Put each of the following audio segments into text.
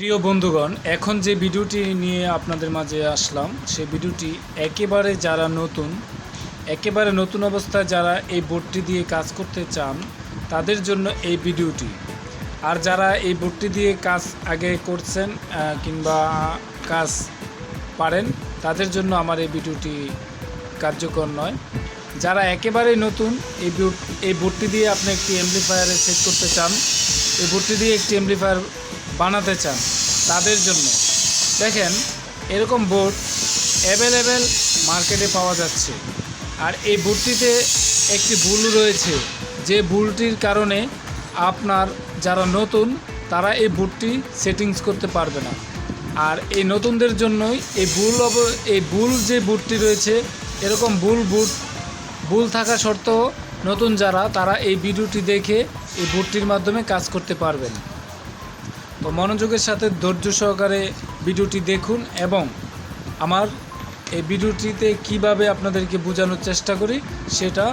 প্রিয় বন্ধুগণ, এখন যে ভিডিওটি নিয়ে আপনাদের মাঝে আসলাম সেই ভিডিওটি একেবারে যারা নতুন, একেবারে নতুন অবস্থায় যারা এই বোর্ডটি দিয়ে কাজ করতে চান, তাদের জন্য এই ভিডিওটি। আর যারা এই বোর্ডটি দিয়ে কাজ আগে করছেন কিংবা কাজ পারেন, তাদের জন্য আমার এই ভিডিওটি কার্যকর নয়। যারা একেবারেই নতুন, এই এই বোর্ডটি দিয়ে আপনি একটি এমপ্লিফায়ারে সেট করতে চান, এই বোর্ডটি দিয়ে একটি এমপ্লিফায়ার বানাতে চান তাদের জন্য। দেখেন, এরকম বোর্ড অ্যাভেলেবেল মার্কেটে পাওয়া যাচ্ছে। আর এই বোর্ডটিতে একটি ভুল রয়েছে। যে ভুলটির কারণে আপনার যারা নতুন, তারা এই বোর্ডটি সেটিংস করতে পারবে না। আর এই নতুনদের জন্যই এই ভুল এই ভুল যে বুটটি রয়েছে, এরকম ভুল বুট ভুল থাকা সত্ত্বেও নতুন যারা, তারা এই ভিডিওটি দেখে এই বুটটির মাধ্যমে কাজ করতে পারবেন। তো মনোযোগের সাথে ধৈর্য সহকারে ভিডিওটি দেখুন এবং আমার এই ভিডিওটিতে কীভাবে আপনাদেরকে বোঝানোর চেষ্টা করি সেটা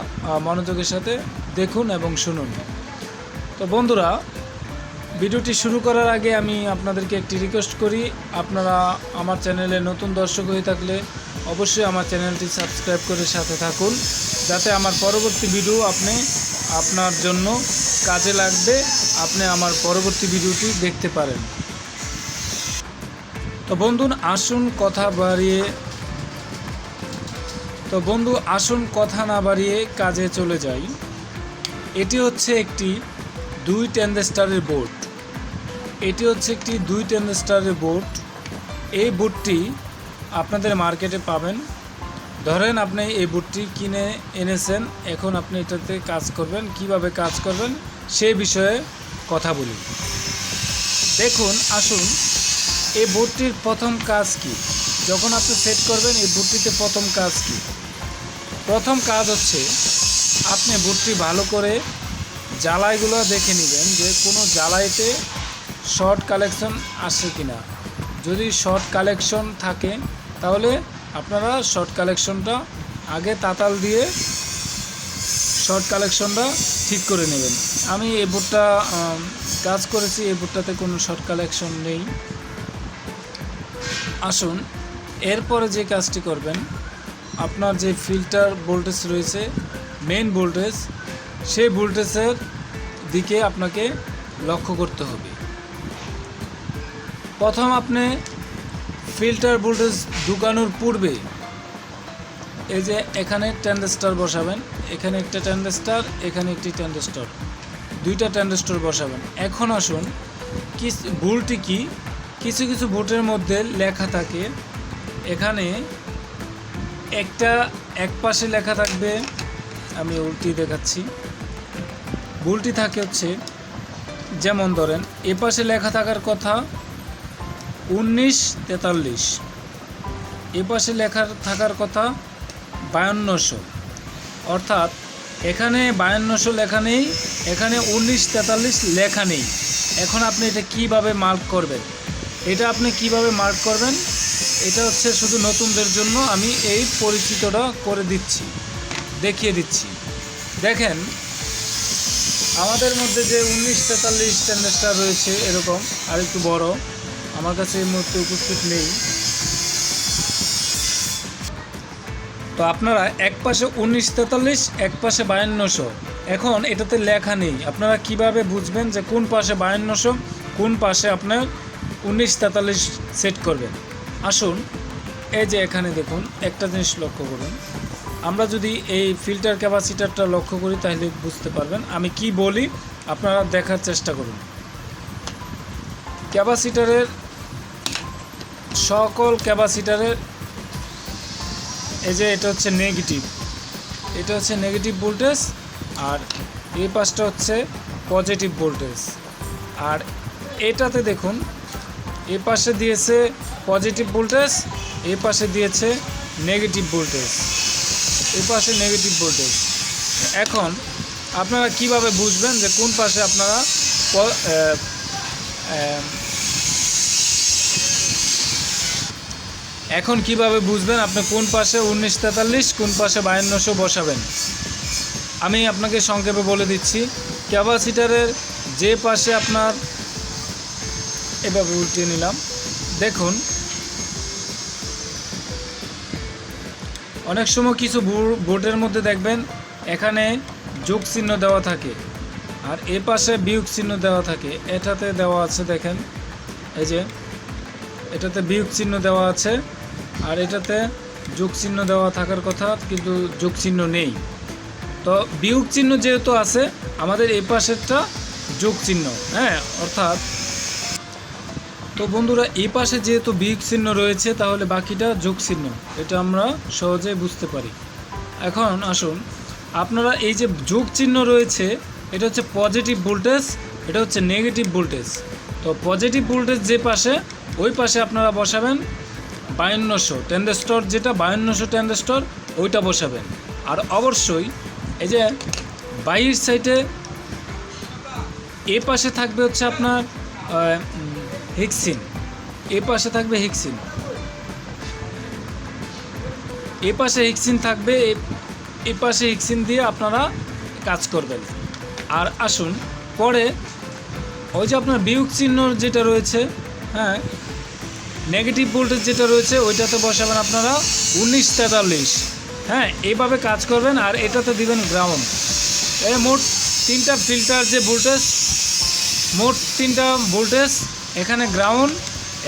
মনোযোগের সাথে দেখুন এবং শুনুন। তো বন্ধুরা, ভিডিওটি শুরু করার আগে আমি আপনাদেরকে একটি রিকোয়েস্ট করি। আপনারা আমার চ্যানেলে নতুন দর্শক হয়ে থাকলে অবশ্যই আমার চ্যানেলটি সাবস্ক্রাইব করে সাথে থাকুন, যাতে আমার পরবর্তী ভিডিও আপনি আপনার জন্য কাজে লাগবে। আপনি আমার পরবর্তী ভিডিওটি দেখতে পারেন। তো বন্ধু আসুন কথা বাড়িয়ে, তো বন্ধু, আসুন কথা না বাড়িয়ে কাজে চলে যাই। এটি হচ্ছে একটি দুই ট্যান্ডেস্টারের বোর্ড এটি হচ্ছে একটি দুই ট্যান্ডেস্টারের বোর্ড এই বোর্ডটি আপনাদের মার্কেটে পাবেন। ধরেন আপনি এই বোর্ডটি কিনে এনেছেন, এখন আপনি এটাতে কাজ করবেন, কীভাবে কাজ করবেন সেই বিষয়ে কথা বলি। দেখুন, আসুন, এই বোর্ডটির প্রথম কাজ কি? যখন আপনি সেট করবেন, এই বোর্ডটিতে প্রথম কাজ কি? প্রথম কাজ হচ্ছে, আপনি বোর্ডটি ভালো করে জ্বালাইগুলো দেখে নেবেন যে কোনো জ্বালাইতে শর্ট কালেকশন আসে কিনা। যদি শর্ট কালেকশন থাকে, তাহলে আপনারা শর্ট কালেকশনটা আগে তাতাল দিয়ে শর্ট কালেকশনটা ঠিক করে নেবেন। আমি এই বোর্ডটা কাজ করেছি এই বোর্ডটাতে কোনো শর্ট কালেকশন নেই। আসুন, এরপরে যে কাজটি করবেন, আপনার যে ফিল্টার ভোল্টেজ রয়েছে মেন ভোল্টেজ, সেই ভোল্টেজের দিকে আপনাকে লক্ষ্য করতে হবে। প্রথম আপনি ফিল্টার ভোল্টেজ ঢুকানোর পূর্বে এই যে এখানে ট্যান্ডেস্টার বসাবেন এখানে একটা ট্যান্ডেস্টার এখানে একটি ট্যান্ডেস্টার দুইটা ট্যান্ডেস্টার বসাবেন। এখন আসুন কি ভুলটি কি? কিছু কিছু ভোটের মধ্যে লেখা থাকে, এখানে একটা এক পাশে লেখা থাকবে, আমি উল্টি দেখাচ্ছি। ভুলটি থাকে হচ্ছে, যেমন ধরেন, এ পাশে লেখা থাকার কথা উনিশ তেতাল্লিশ। এ পাশে লেখা থাকার কথা বায়ান্নশো। অর্থাৎ এখানে বায়ান্নশো লেখা নেই, এখানে উনিশ তেতাল্লিশ লেখা নেই। এখন আপনি এটা কীভাবে মার্ক করবেন? এটা আপনি কীভাবে মার্ক করবেন? এটা হচ্ছে শুধু নতুনদের জন্য আমি এই পরিচিতটা করে দিচ্ছি, দেখিয়ে দিচ্ছি। দেখেন, আমাদের মধ্যে যে উনিশ তেতাল্লিশ স্ট্যান্ডার্ডটা রয়েছে এরকম আর একটু বড়, আমার কাছে এই মুহূর্তে উপস্থিত নেই। তো আপনারা এক পাশে উনিশ তেতাল্লিশ, এক পাশে বায়ান্নশো। এখন এটাতে লেখা নেই। আপনারা কীভাবে বুঝবেন যে কোন পাশে বায়ান্নশো, কোন পাশে আপনার উনিশ তেতাল্লিশ সেট করবেন? আসুন, এই যে এখানে দেখুন, একটা জিনিস লক্ষ্য করুন। আমরা যদি এই ফিল্টার ক্যাপাসিটারটা লক্ষ্য করি, তাহলে বুঝতে পারবেন। আমি কি বলি, আপনারা দেখার চেষ্টা করুন। ক্যাপাসিটারের সকল ক্যাপাসিটারের এই যে এটা হচ্ছে নেগেটিভ এটা হচ্ছে নেগেটিভ ভোল্টেজ আর এই পাশটা হচ্ছে পজিটিভ ভোল্টেজ আর এটাতে দেখুন, এ পাশে দিয়েছে পজিটিভ ভোল্টেজ এ পাশে দিয়েছে নেগেটিভ ভোল্টেজ এ পাশে নেগেটিভ ভোল্টেজ এখন আপনারা কীভাবে বুঝবেন যে কোন পাশে আপনারা এখন কীভাবে বুঝবেন আপনি কোন পাশে উনিশ তেতাল্লিশ, কোন পাশে বায়ান্নশো বসাবেন? আমি আপনাকে সংক্ষেপে বলে দিচ্ছি ক্যাপাসিটারের যে পাশে আপনার, এভাবে উল্টিয়ে নিলাম। দেখুন, অনেক সময় কিছু বোর্ডের মধ্যে দেখবেন, এখানে যোগ চিহ্ন দেওয়া থাকে, আর এ পাশে বিয়োগ চিহ্ন দেওয়া থাকে, এটাতে দেওয়া আছে দেখেন, এই যে, এটাতে বিয়োগ চিহ্ন দেওয়া আছে। আর এটাতে যোগ চিহ্ন দেওয়া থাকার কথা, কিন্তু যোগ চিহ্ন নেই। তো বিয়োগ চিহ্ন যেহেতু আছে, আমাদের এই পাশেরটা যোগ চিহ্ন হ্যাঁ? অর্থাৎ, তো বন্ধুরা, এই পাশে যেহেতু বিয়োগ চিহ্ন রয়েছে, তাহলে বাকিটা যোগ চিহ্ন, এটা আমরা সহজে বুঝতে পারি। এখন আসুন, আপনারা এই যে যোগ চিহ্ন রয়েছে, এটা হচ্ছে পজিটিভ ভোল্টেজ এটা হচ্ছে নেগেটিভ ভোল্টেজ তো পজিটিভ ভোল্টেজ যে পাশে, ওই পাশে আপনারা বসাবেন বায়ান্নশো টেন্ডেস্টর যেটা বায়ান্নশো টেন্ডেস্টর ওইটা বসাবেন। আর অবশ্যই এই যে বাইরের সাইডে এ পাশে থাকবে হচ্ছে আপনার হেক্সিন এ পাশে থাকবে হেক্সিন এ পাশে হেক্সিন থাকবে, এ পাশে হেক্সিন দিয়ে আপনারা কাজ করবেন। আর আসুন, পরে ওই যে আপনার বিয়োগ চিহ্ন যেটা রয়েছে হ্যাঁ নেগেটিভ ভোল্টেজ যেটা রয়েছে, ওইটাতে বসাবেন আপনারা উনিশ তেতাল্লিশ। হ্যাঁ এইভাবে কাজ করবেন আর এটাতে দিবেন গ্রাউন্ড এই মোট তিনটা ফিল্টার যে ভোল্টেজ মোট তিনটা ভোল্টেজ এখানে গ্রাউন্ড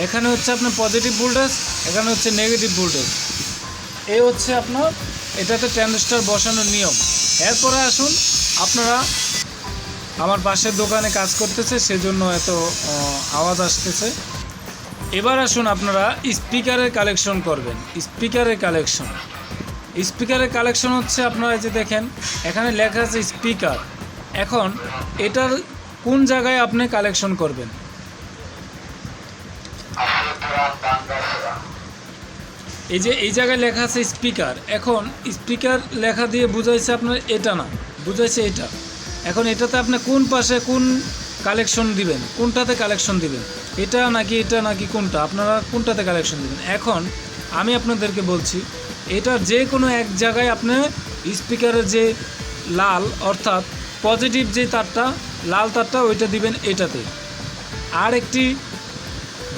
এখানে হচ্ছে আপনার পজিটিভ ভোল্টেজ এখানে হচ্ছে নেগেটিভ ভোল্টেজ এই হচ্ছে আপনার, এটাতে ট্রানজিস্টার বসানোর নিয়ম। এরপরে আসুন, আপনারা আমার পাশের দোকানে কাজ করতেছে, সেজন্য এত আওয়াজ আসতেছে। এবার আসুন আপনারা স্পিকারের কালেকশন করবেন। স্পিকারের কালেকশন। স্পিকারের কালেকশন হচ্ছে আপনারা যে দেখেন, এখানে লেখা আছে স্পিকার। এখন এটার কোন জায়গায় আপনি কালেকশন করবেন? এই যে, এই জায়গায় লেখা আছে স্পিকার। এখন স্পিকার লেখা দিয়ে বুঝাইছে আপনার এটা না, বুঝাইছে এটা। এখন এটাতে আপনি কোন পাশে কোন কালেকশন দিবেন? কোনটাতে কালেকশন দিবেন? এটা নাকি এটা নাকি কোনটা? আপনারা কোনটাতে কালেকশন দিবেন? এখন আমি আপনাদেরকে বলছি, এটা যে কোনো এক জায়গায় আপনি স্পিকারের যে লাল, অর্থাৎ পজিটিভ যে তারটা, লাল তারটা, ওইটা দিবেন এটাতে। আর একটি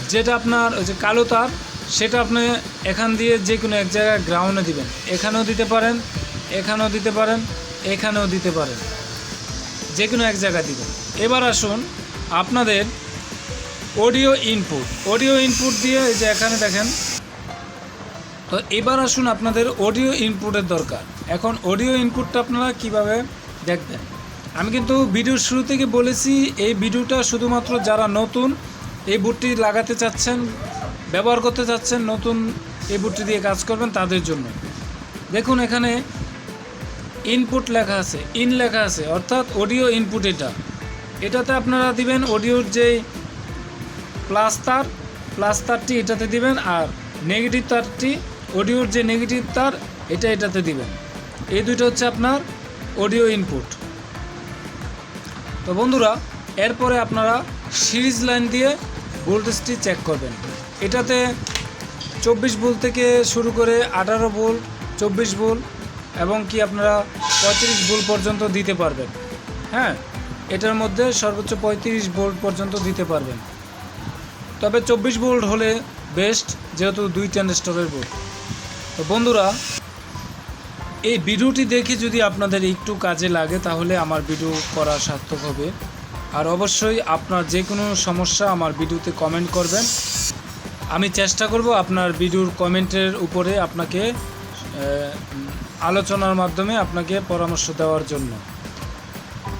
যেটা আপনার ওই যে কালো তার, সেটা আপনি এখান দিয়ে যে কোনো এক জায়গায় গ্রাউন্ডে দিবেন। এখানেও দিতে পারেন, এখানেও দিতে পারেন, এখানেও দিতে পারেন। যে কোনো এক জায়গায় দিবেন। এবার আসুন আপনাদের অডিও ইনপুট অডিও ইনপুট দিয়ে এই যে এখানে দেখেন, তো এবার আসুন আপনাদের অডিও ইনপুটের দরকার। এখন অডিও ইনপুটটা আপনারা কীভাবে দেখবেন? আমি কিন্তু ভিডিওর শুরু থেকে বলেছি, এই ভিডিওটা শুধুমাত্র যারা নতুন, এই বুটটি লাগাতে চাচ্ছেন, ব্যবহার করতে চাচ্ছেন, নতুন এই বুটটি দিয়ে কাজ করবেন তাদের জন্য। দেখুন এখানে ইনপুট লেখা আছে ইন লেখা আছে, অর্থাৎ অডিও ইনপুট এটা। এটাতে আপনারা দিবেন অডিওর যেই প্লাস তার প্লাস তারটি এটাতে দিবেন আর নেগেটিভ তারটি অডিওর যে নেগেটিভ তার, এটা এটাতে দিবেন। এই দুইটা হচ্ছে আপনার অডিও ইনপুট তো বন্ধুরা, এরপরে আপনারা সিরিজ লাইন দিয়ে ভোল্টেজটি চেক করবেন। এটাতে চব্বিশ ভোল্ট থেকে শুরু করে আঠারো ভোল্ট, চব্বিশ ভোল্ট এবং কি আপনারা পঁয়ত্রিশ ভোল্ট পর্যন্ত দিতে পারবেন। হ্যাঁ এটার মধ্যে সর্বোচ্চ পঁয়ত্রিশ ভোল্ট পর্যন্ত দিতে পারবেন। তবে চব্বিশ ভোল্ট হলে বেস্ট যেহেতু দুই ট্রানজিস্টরের বোর্ড তো বন্ধুরা, এই ভিডিওটি দেখে যদি আপনাদের একটু কাজে লাগে, তাহলে আমার ভিডিও করা সার্থক হবে। আর অবশ্যই আপনার যে কোনো সমস্যা আমার ভিডিওতে কমেন্ট করবেন। আমি চেষ্টা করব আপনার ভিডিওর কমেন্টের উপরে আপনাকে আলোচনার মাধ্যমে আপনাকে পরামর্শ দেওয়ার জন্য।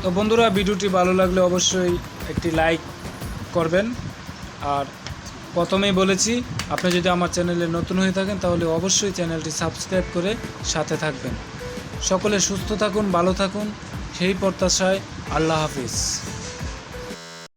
তো বন্ধুরা, ভিডিওটি ভালো লাগলে অবশ্যই একটি লাইক করবেন। আর প্রথমেই বলেছি, আপনি যদি আমার চ্যানেলে নতুন হয়ে থাকেন, তাহলে অবশ্যই চ্যানেলটি সাবস্ক্রাইব করে সাথে থাকবেন। সকলে সুস্থ থাকুন, ভালো থাকুন। সেই প্রত্যাশায় আল্লাহ হাফিজ।